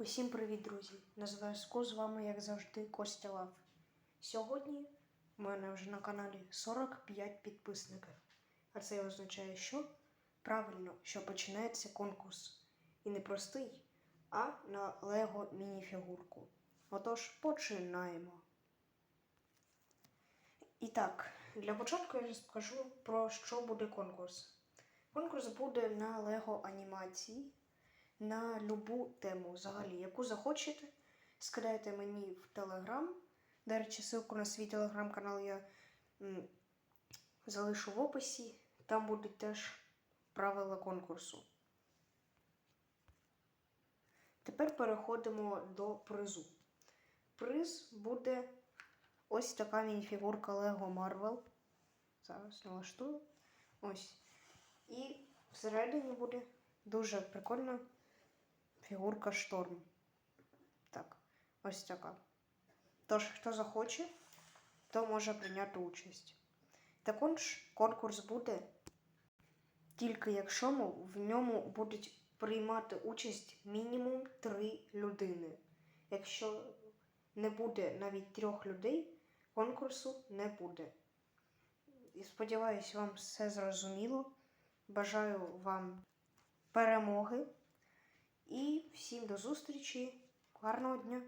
Усім привіт, друзі! На зв'язку з вами, як завжди, Костя Лав. Сьогодні в мене вже на каналі 45 підписників. А це означає, що правильно, що починається конкурс. І не простий, а на Лего мініфігурку. Отож, починаємо. І так, для початку я скажу про що буде конкурс. Конкурс буде на Лего анімації на любу тему, взагалі, яку захочете, скидайте мені в Телеграм. До речі, ссылку на свій телеграм-канал я м, залишу в описі. Там будуть теж правила конкурсу. Тепер переходимо до призу. Приз буде ось така мініфігурка Lego Marvel. Зараз налаштую. Ось. І всередині буде дуже прикольна фігурка шторм. Так, ось така. Тож, хто захоче, то може прийняти участь. Також конкурс буде тільки якщо в ньому будуть приймати участь мінімум три людини. Якщо не буде навіть трьох людей, конкурсу не буде. І сподіваюсь, вам все зрозуміло. Бажаю вам перемоги. І всім до зустрічі. Гарного дня!